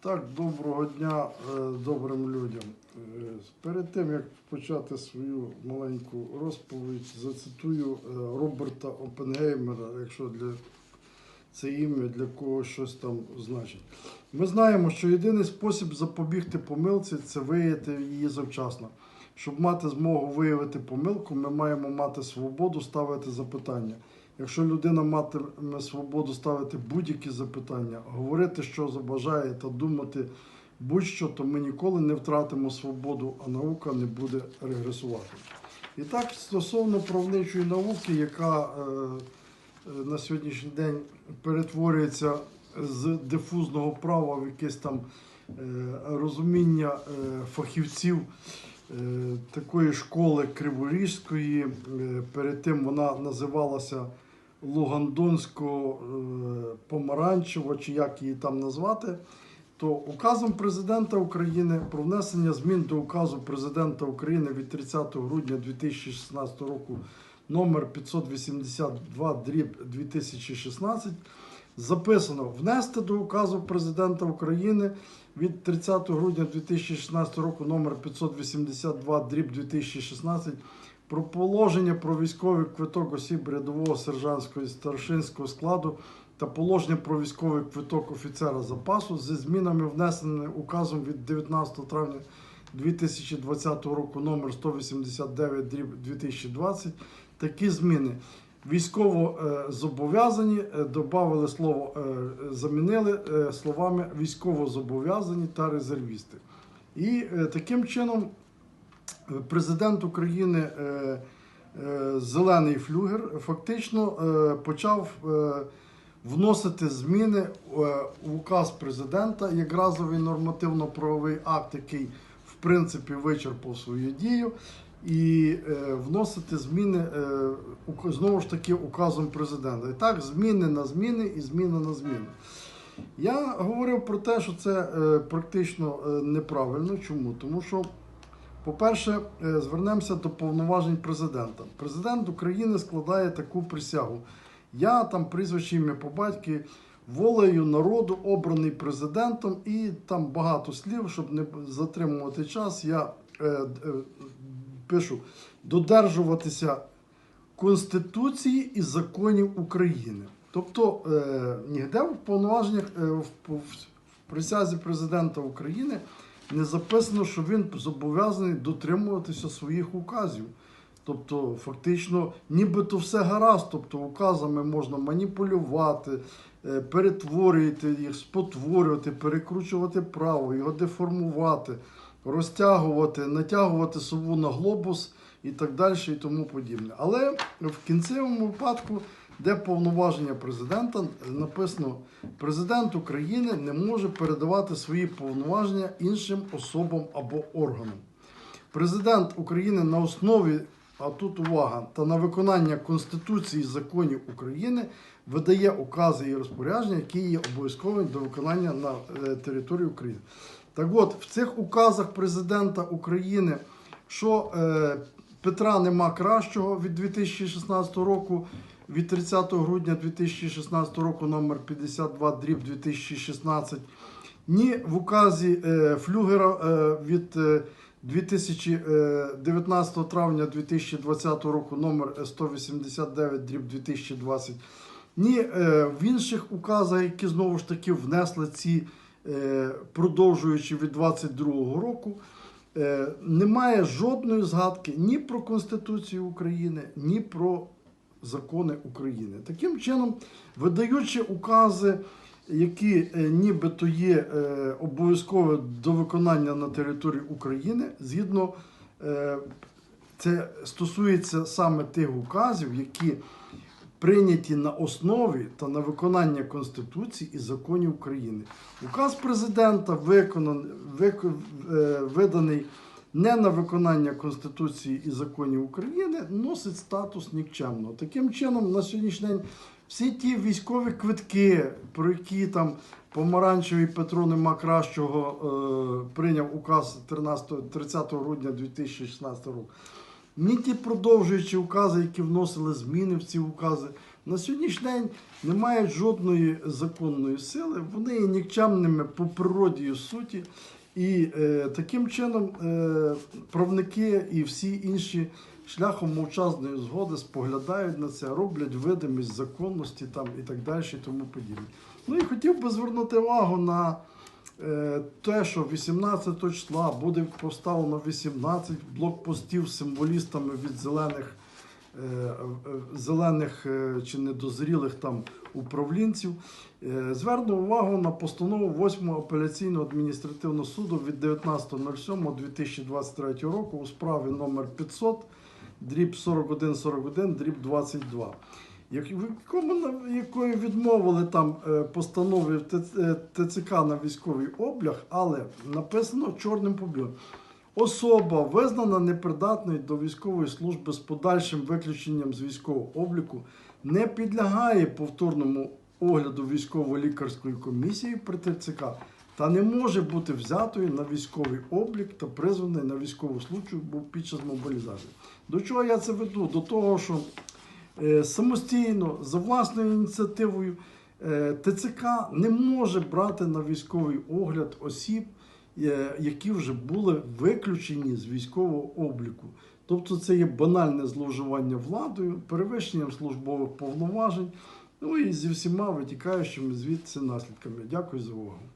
Так, доброго дня е, добрим людям. Е, Перед тим як почати свою маленьку розповідь, зацитую е, Роберта Опенгеймера, якщо для це ім'я для когось щось там значить. Ми знаємо, що єдиний спосіб запобігти помилці це виявити її завчасно. Щоб мати змогу виявити помилку, ми маємо мати свободу ставити запитання. Якщо людина матиме свободу ставити будь-які запитання, говорити, що забажає, та думати будь-що, то ми ніколи не втратимо свободу, а наука не буде регресувати. І так, стосовно правничої науки, яка е, е, на сьогоднішній день перетворюється з дифузного права в якесь там е, розуміння е, фахівців такої школи Криворізької. Е, Перед тим вона називалася Лугандонсько-Помаранчева, чи як її там назвати. То указом президента України про внесення змін до указу президента України від 30 грудня 2016 року номер 582 дріб 2016 записано внести до указу президента України від 30 грудня 2016 року номер 582 дріб 2016 про положення про військовий квиток осіб рядового сержантського і старшинського складу та положення про військовий квиток офіцера запасу зі змінами, внесеними указом від 19 травня 2020 року номер 189 дріб 2020. Такі зміни. Військово е, зобов'язані е, додали слово, е, замінили е, словами військово зобов'язані та резервісти. І е, таким чином е, президент України е, е, Зелений Флюгер фактично е, почав е, вносити зміни е, в указ президента як разовий нормативно-правовий акт, який в принципі вичерпав свою дію. І е, вносити зміни е, знову ж таки указом президента. І так, зміни на зміни і зміни на зміни. Я говорив про те, що це е, практично неправильно. Чому? Тому що, по-перше, звернемося до повноважень президента. Президент України складає таку присягу. Я там прізвище ім'я по батьки волею народу обраний президентом, і там багато слів, щоб не затримувати час. Я пишу додержуватися Конституції і законів України. Тобто е, ніде в повноваженнях е, в, в, в присязі президента України не записано, що він зобов'язаний дотримуватися своїх указів. Тобто, фактично, нібито все гаразд, тобто указами можна маніпулювати, е, перетворювати їх, спотворювати, перекручувати право, його деформувати, розтягувати, натягувати сову на глобус і так далі, і тому подібне. Але в кінцевому випадку, де повноваження президента, написано, президент України не може передавати свої повноваження іншим особам або органам. Президент України на основі, а тут увага, та на виконання Конституції і законів України видає укази і розпорядження, які є обов'язкові до виконання на е, території України. Так от, в цих указах президента України, що е, Петра нема кращого від 2016 року, від 30 грудня 2016 року, номер 52 дріб 2016, ні в указі е, Флюгера е, від е, 2019 травня 2020 року номер 189 дріб 2020, ні е, в інших указах, які знову ж таки внесли ці, е, продовжуючи від 2022 року, е, немає жодної згадки ні про Конституцію України, ні про закони України. Таким чином, видаючи укази, які е, нібито є е, обов'язкові до виконання на території України, згідно е, це стосується саме тих указів, які прийняті на основі та на виконання Конституції і законів України. Указ президента виконан, вик- е, виданий не на виконання Конституції і законів України, носить статус нікчемного. Таким чином, на сьогоднішній день всі ті військові квитки, про які там Помаранчевий Петро нема кращого е, прийняв указ 13, 30 грудня 2016 року. Ні ті продовжуючі укази, які вносили зміни в ці укази, на сьогоднішній день не мають жодної законної сили, вони є нікчемними по природі і суті. І е, таким чином е, правники і всі інші шляхом мовчазної згоди споглядають на це, роблять видимість законності там і так далі, і тому подібне. Ну і хотів би звернути увагу на те, що 18 числа буде поставлено 18 блокпостів символістами від зелених. е, е, Зелених е, чи недозрілих там управлінців Е, зверну увагу на постанову 8 апеляційного адміністративного суду від 19.07.2023 року у справі номер 500 дріб 4141 дріб 22 як- в якому на- відмовили там е, постанови в Т- е, ТЦК на військовий обліг, але написано чорним по. Особа визнана непридатною до військової служби з подальшим виключенням з військового обліку не підлягає повторному огляду військово-лікарської комісії при ТЦК та не може бути взятою на військовий облік та призваний на військову службу під час мобілізації. До чого я це веду? До того, що самостійно, за власною ініціативою, е, ТЦК не може брати на військовий огляд осіб, е, які вже були виключені з військового обліку. Тобто це є банальне зловживання владою, перевищенням службових повноважень, ну і зі всіма витікаючими звідси наслідками. Дякую за увагу.